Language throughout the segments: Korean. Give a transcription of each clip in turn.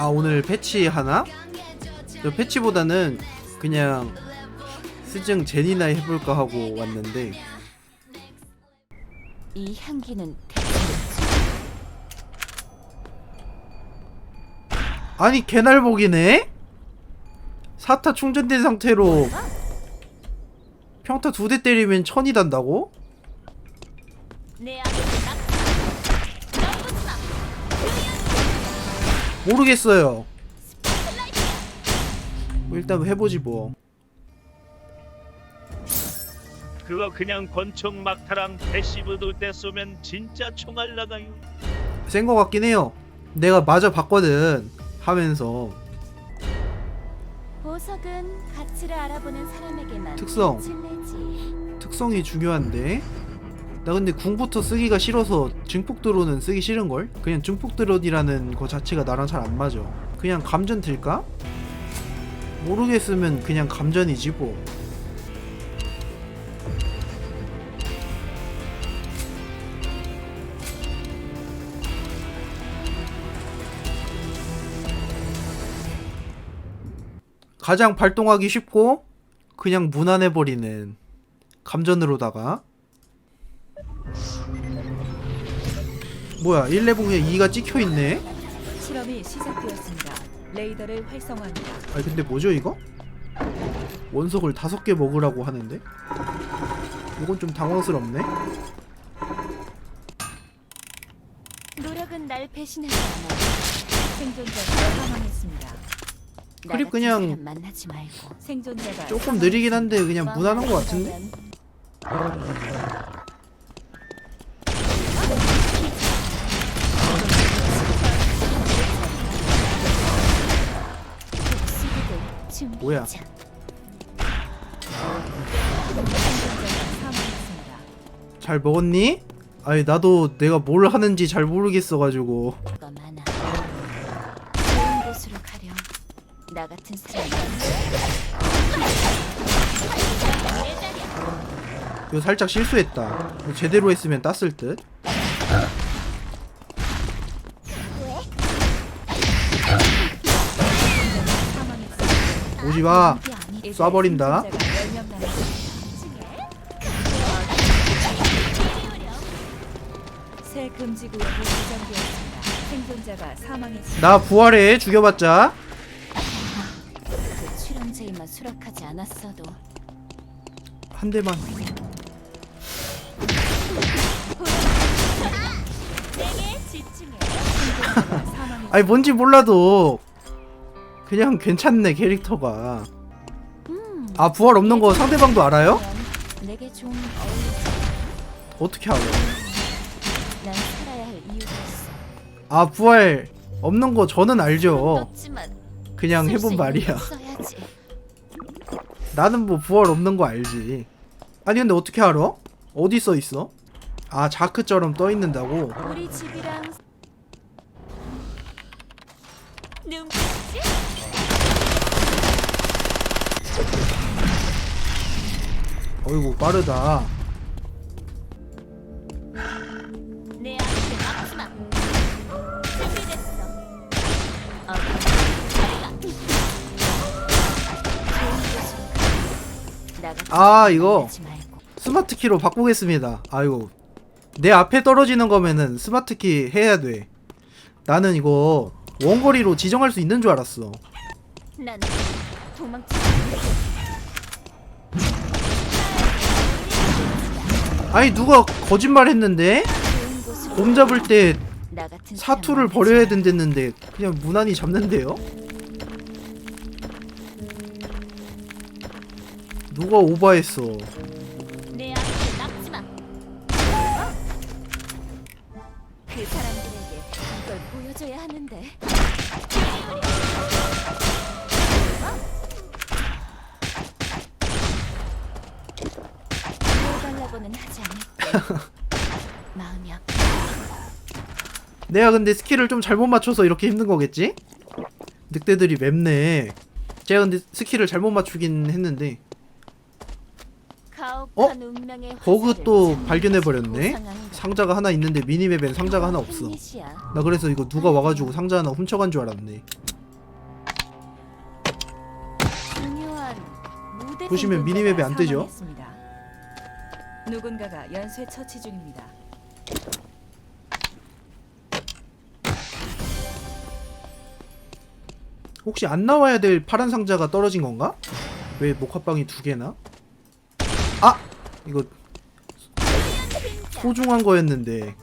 아 오늘 패치 하나? 저 패치보다는 그냥 스증 제니나 해볼까 하고 왔는데 이 향기는 아니 개날복이네? 사타 충전된 상태로 평타 두 대 때리면 천이 단다고? 내 앞에 모르겠어요. 뭐 일단 해보지 뭐. 그거 그냥 권총 막타랑 패시브 돌 때 쏘면 진짜 총알 나가요. 센 거 같긴 해요. 내가 마저 봤거든 하면서. 보석은 가치를 알아보는 사람에게만 특성. 특성이 중요한데 나 근데 궁부터 쓰기가 싫어서 증폭 드론은 쓰기 싫은걸? 그냥 증폭 드론이라는 거 자체가 나랑 잘 안 맞아 그냥 감전 들까? 모르겠으면 그냥 감전이지 뭐 가장 발동하기 쉽고 그냥 무난해버리는 감전으로다가 뭐야 1레봉에 2가 찍혀있네? 실험이 시작되었습니다. 레이더를 활성화합니다. 아니 근데 뭐죠 이거? 원석을 다섯 개 먹으라고 하는데? 이건 좀 당황스럽네? 노력은 날 배신하지 않아. 생존자가 사망했습니다. 나 그립 같은 그냥 사람 만나지 말고. 생존자가 조금 느리긴 한데 그냥 무난한 것 같은데? 뭐야? 잘 먹었니? 아니 나도 내가 뭘 하는지 잘 모르겠어가지고. 이거 살짝 실수했다 제대로 했으면 땄을 듯 가 사망했습니다. 나 부활해 죽여봤자. 그한 대만. 아니 뭔지 몰라도 그냥 괜찮네 캐릭터가 음, 아 부활 없는 거 상대방도 알아요? 내게 좀 어울리지. 어떻게 알아? 난 살아야 할 이유가 있어. 아 부활 없는 거 저는 알죠 떴지만 그냥 쓸수 해본 있는 말이야 건 써야지. 나는 뭐 부활 없는 거 알지 아니 근데 어떻게 알아? 어디 써 있어? 아 자크처럼 떠 있는다고? 우리 집이랑 눈 어이구 빠르다 내 앞에 막지 마. 준비됐어. 어, 자리가. 좋은 곳으로 가. 나 같은 아, 이거. 말고. 스마트 키로 바꾸겠습니다 아이고 내 앞에 떨어지는 거면은 스마트 키 해야 돼 나는 이거 원거리로 지정할 수 있는 줄 알았어 난 도망치. 아니 누가 거짓말 했는데? 곰 잡을 때 사투를 버려야 된댔는데 그냥 무난히 잡는데요? 누가 오바했어 내가 근데 스킬을 좀 잘못 맞춰서 이렇게 힘든 거겠지? 늑대들이 맵네 제가 근데 스킬을 잘못 맞추긴 했는데 운명의 버그 또 발견해버렸네? 보상한 상자가 하나 있는데 미니맵엔 상자가 하나 없어. 나 그래서 이거 누가 와가지고 상자 하나 훔쳐간 줄 알았네 보시면 미니맵에 안 뜨죠? 누군가가 연쇄 처치 중입니다. 혹시 안 나와야 될 파란 상자가 떨어진 건가? 왜 목화빵이 두 개나? 아! 이거 소중한 거였는데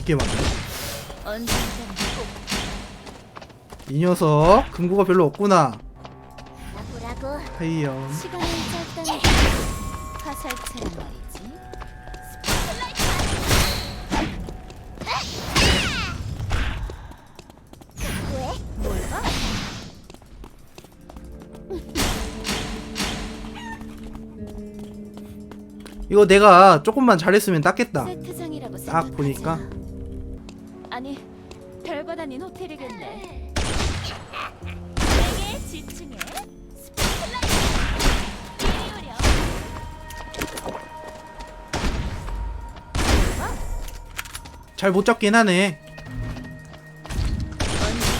이게 꼭이 녀석 금고가 별로 없구나 하이염 시간을 짧다는 화살처럼 말이지. 뭘 봐? 이거 내가 조금만 잘했으면 땄겠다 세트장이라고 딱 생각하자. 보니까. 아니 별거 아닌 호텔이겠네. 내게 지층 잘 못 잡긴 하네 언젠가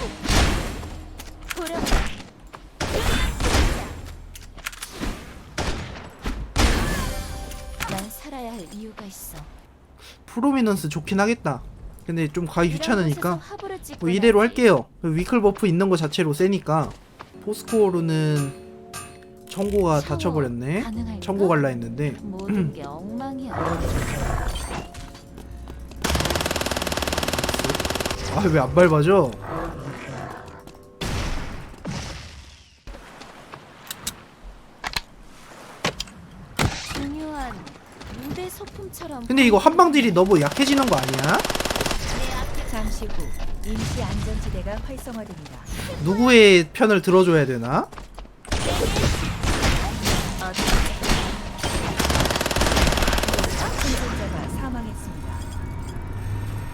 꼭 보려. 난 살아야 할 이유가 있어. 프로미넌스 좋긴 하겠다 근데 좀 가기 귀찮으니까 뭐 이대로. 할게요 위클 버프 있는 거 자체로 세니까 포스코어로는 청고가 샤워 가능할까? 청고 갈라 했는데 모든 게 엉망이야. 아 왜 안 밟아져 중요한 무대 소품처럼. 근데 이거 한방딜이 너무 약해지는 거 아니야? 잠시 후 임시 안전지대가 활성화됩니다. 누구의 편을 들어줘야 되나? 생존자가 사망했습니다.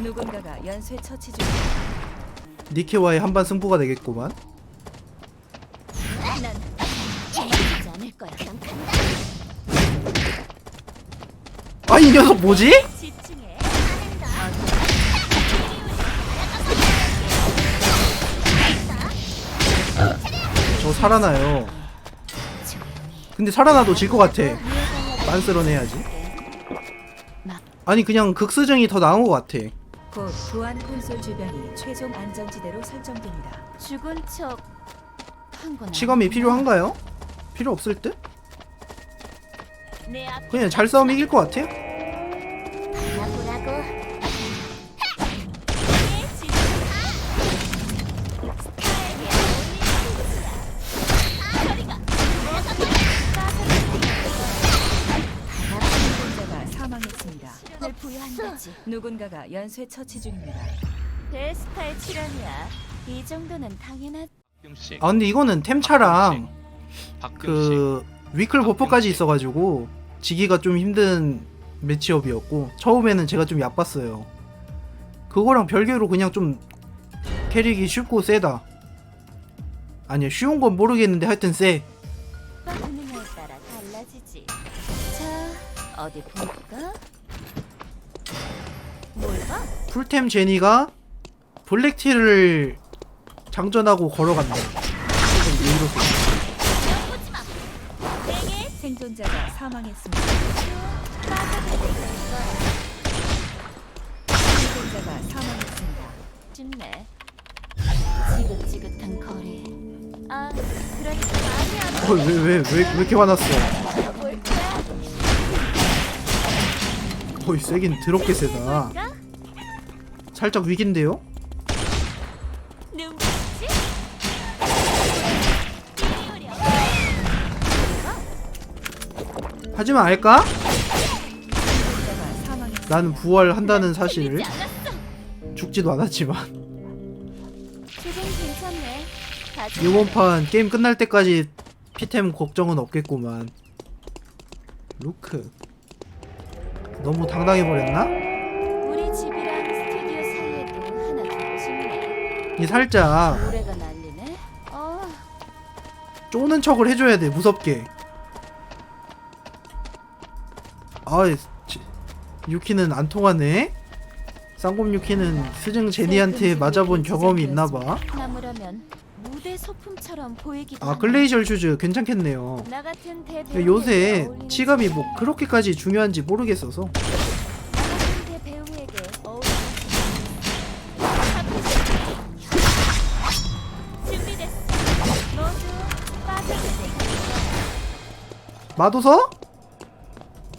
누군가가 연쇄 처치 중입니다. 니케와의 한반 승부가 되겠구만 난 도망치지 않을 거야. 난 간다. 아 이 녀석 뭐지? 저 살아나요. 근데 살아나도 질 것 같아 빤스런 해야지 아니 그냥 극스정이 더 나은 것 같아 곧 보안 콘솔 주변이 최종 안전지대로 설정됩니다. 죽은 척. 한건 치검이 필요한가요? 필요 없을 듯? 그냥 잘 싸우면 이길 것 같아요 누군가가 연쇄 처치 중입니다. 베스파의 출연이야. 이 정도는 당연한. 박경식, 아 근데 이거는 템차랑 박경식, 그 위클 버프까지 있어가지고 지기가 좀 힘든 매치업이었고 처음에는 제가 좀 얕봤어요 그거랑 별개로 그냥 좀 캐릭이 쉽고 세다 아니야 쉬운 건 모르겠는데 하여튼 세 반응에 따라 달라지지. 자, 어디 볼까? 풀템 제니가 블랙티를 장전하고 걸어간다? 생존자가 사망했습니다. 생존자가 사망했습니다. 쉽네. 지긋지긋한 거리. 아, 그러니까 많이 안 어, 왜, 왜, 왜, 왜 이렇게 화났어? 거의 세긴 더럽게 세다. 살짝 위기인데요? 하지만 알까? 나는 부활한다는 않았어. 죽지도 않았지만 이번 판 게임 끝날 때까지 피템 걱정은 없겠구만 루크 너무 당당해버렸나? 우리 집이랑 스튜디오 사이에도 하나 두고 싶네. 이 살짝 노래가. 어, 쪼는 척을 해줘야 돼 무섭게 아 지- 유키는 안 통하네 쌍곰 유키는 스승 제니한테 맞아본 경험이 있나봐 아. 글레이셜 슈즈 괜찮겠네요 요새 치감이 뭐 그렇게까지 중요한지 모르겠어서. 마도서?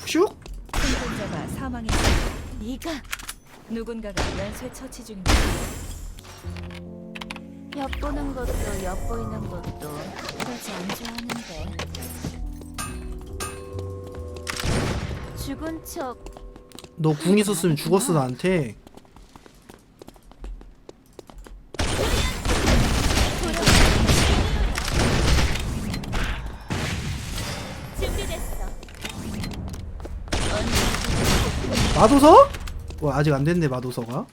생존자가 사망했습니다. 네가 누군가가 연쇄 처치 중입니다. 엿보는 것도 엿보이는 것도 그러지 안 좋아하는데. 죽은 척 너 궁 있었으면 죽었어 나한테 준비됐어. 마도서? 와 아직 안 됐네 마도서가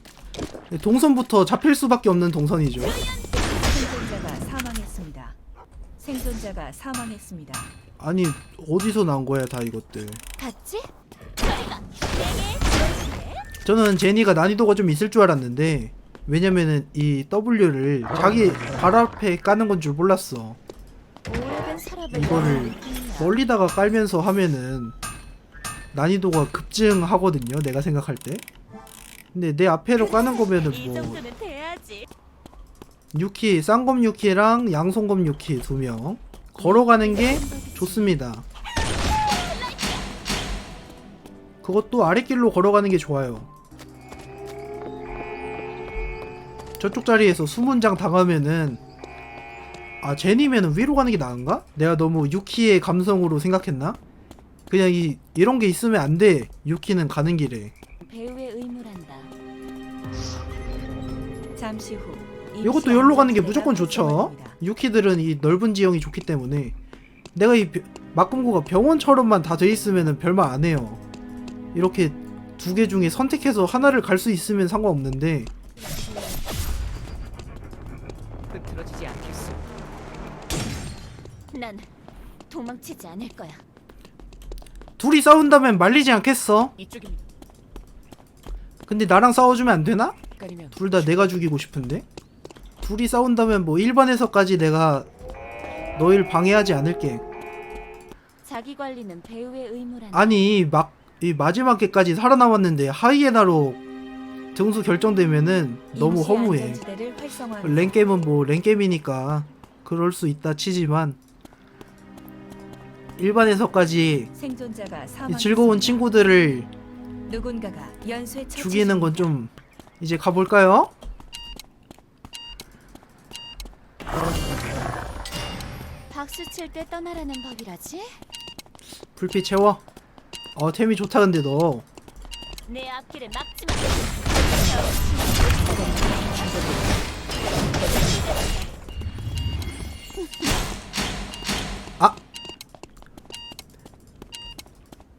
동선부터 잡힐 수밖에 없는 동선이죠 생존자가 사망했습니다. 생존자가 사망했습니다. 아니 어디서 나온 거야 다 이것들 봤지? 저리가 내게 보여줄래? 저는 제니가 난이도가 좀 있을 줄 알았는데 왜냐면은 이 W를 자기 발 앞에 까는 건 줄 몰랐어 오래된 이거를. 멀리다가 깔면서 하면은 난이도가 급증하거든요 내가 생각할 때 근데 내 앞에로 까는 거면은 이 뭐. 유키 쌍검 유키랑 양손검 유키 두 명 걸어가는 게 좋습니다 그것도 아랫길로 걸어가는 게 좋아요 저쪽 자리에서 수문장 당하면은 아 제니면은 위로 가는 게 나은가? 내가 너무 유키의 감성으로 생각했나? 그냥 이 이런 게 있으면 안 돼. 유키는 가는 길에. 배우의 의무란다. 잠시 후 이것도 여기로 가는 게 무조건 좋죠. 유키들은 이 넓은 지형이 좋기 때문에 내가 이 벼- 막금고가 병원처럼만 다 돼 있으면은 별말 안 해요. 이렇게 두 개 중에 선택해서 하나를 갈 수 있으면 상관없는데 흐트러지지 않겠어. 난 도망치지 않을 거야. 둘이 싸운다면 말리지 않겠어. 이쪽입니다. 근데 나랑 싸워주면 안 되나? 가리면 둘 다 내가 죽이고 싶은데. 둘이 싸운다면 뭐 일반에서까지 내가 너희를 방해하지 않을게. 자기 관리는 배우의 의무란다. 아니 막 이 마지막 개까지 살아남았는데 하이에나로 등수 결정되면은 너무 임시 허무해. 안전지대를. 랭겜은 뭐 랭겜이니까 그럴 수 있다 치지만 일반에서까지 생존자가 이. 즐거운 친구들을 누군가가 연쇄 처치 죽이는 건. 좀 이제 가볼까요? 박수 칠 때 떠나라는 법이라지? 불빛 채워. 어 템이 좋다 근데 너. 내 앞길을 막지 마.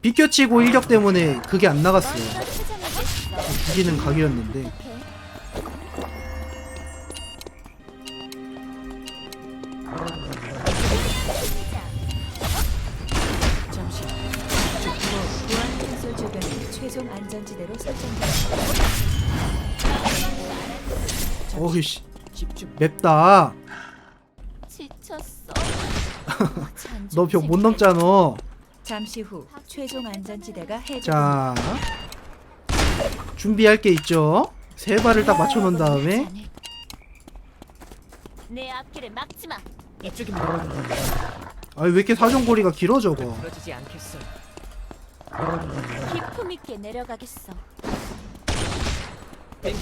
비껴치고 일격 때문에 그게 안 나갔어요. 죽이는 각이었는데. 어이씨. 맵다. 지쳤어. 너벽 못 넘잖아. 잠시 후 최종 안전지대가 해제됩니다. 자 준비할 게 있죠. 세 발을 딱 맞춰 놓은 다음에 내 앞길을 막지 마. 이쪽입니다. 아왜 이렇게 사정거리가 길어 저거. 흐트러지지 않겠어. 기품 있게 내려가겠어. 내게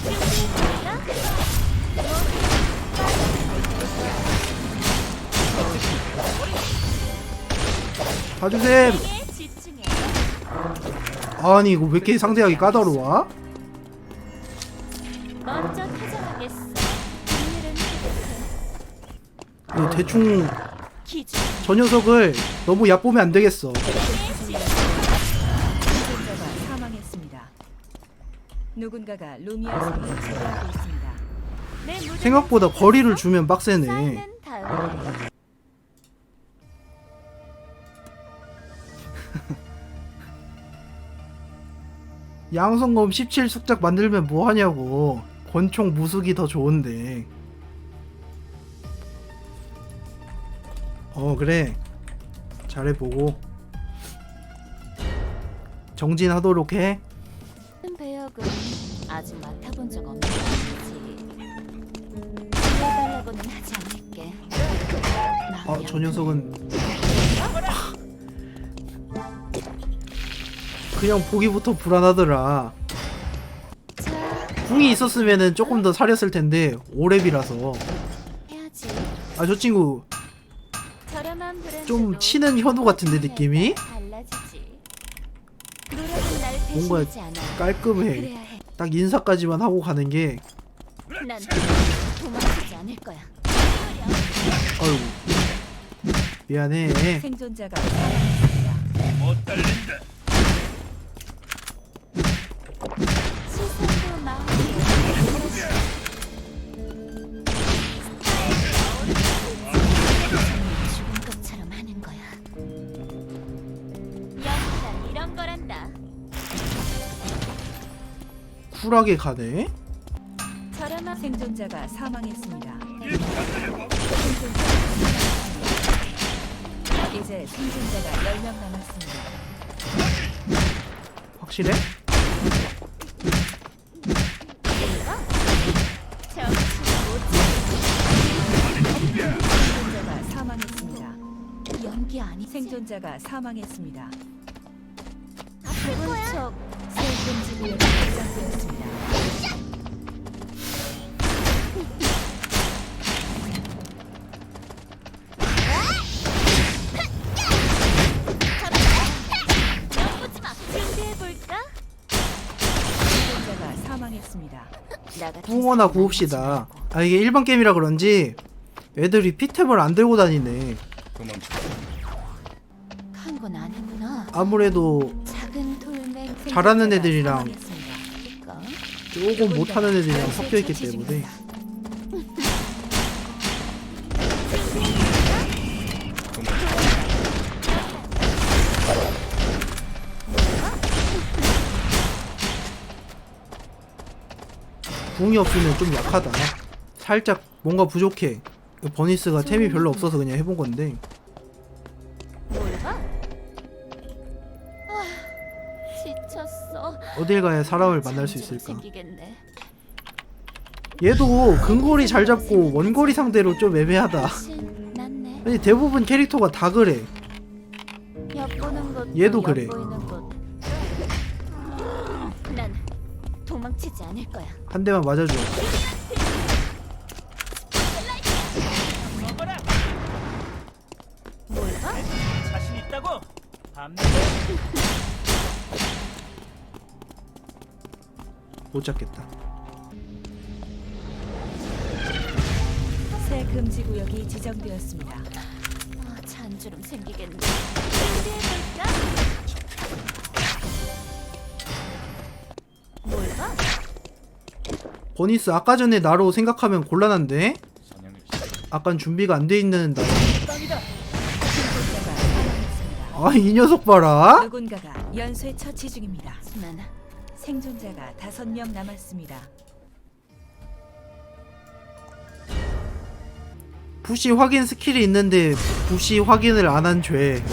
집중해. 아니 이거 왜 이렇게 상대하기 까다로워? 이거 대충. 저 녀석을 너무 얕보면 안 되겠어. 누군가가 루미아 섬을 지배하고 있습니다. 생각보다? 거리를 주면 빡세네. 양성검 17 숙작 만들면 뭐 하냐고. 권총 무숙이 더 좋은데. 어 그래. 잘해보고. 정진하도록 해. 배역은 아직 맡아본 적 없는 거지. 해달라고는 하지 않을게. 아, 마음이 저 녀석은 그냥 보기부터 불안하더라. 자, 궁이 있었으면은 조금 더 사렸을 텐데 오랩이라서. 아 저 친구 좀 치는 현우 같은데 느낌이 뭔가. 깔끔해. 딱 인사까지만 하고 가는 게. 아이고 미안해. 생존자가. 못 달린다. 쿨하게 가네. 저렴한 생존자가 사망했습니다. 이제 생존자가 10명 남았습니다. 확실해? 사망했습니다. 연기? 생존자가 사망했습니다. 아픈 척새 금지 구역이 지정되었습니다. 보지 마. 준비해 볼까? 생존자가 사망했습니다. 나 같은 붕어나 사람 구읍시다. 만나지 말고. 아 이게 일반 게임이라 그런지 애들이 피템을 안 들고 다니네. 아무래도 잘하는 애들이랑. 조금 못하는 애들이랑 섞여 있기 때문에 궁이 없으면 좀 약하다. 살짝 뭔가 부족해. 그 버니스가 템이 별로 없어서 그냥 해본 건데 어. 어딜 가야 사람을 만날 수 있을까? 얘도 근거리 잘 잡고 원거리 상대로 좀 애매하다. 아니 대부분 캐릭터가 다 그래. 얘도 그래. 한 대만 맞아줘. 자신 있다고? 못 잡겠다. 새 금지 구역이 지정되었습니다. 아, 잔주름 생기겠네. 준비해 볼까? 뭘 봐? 버니스 아까 전에 나로 생각하면 곤란한데? 아깐 준비가 안 돼 있는 나. 생존자가 사망했습니다. 아이 녀석 봐라. 누군가가 연쇄 처치 중입니다. 난 생존자가 5명 남았습니다. 부시 확인 스킬이 있는데 부시 확인을 안 한 죄.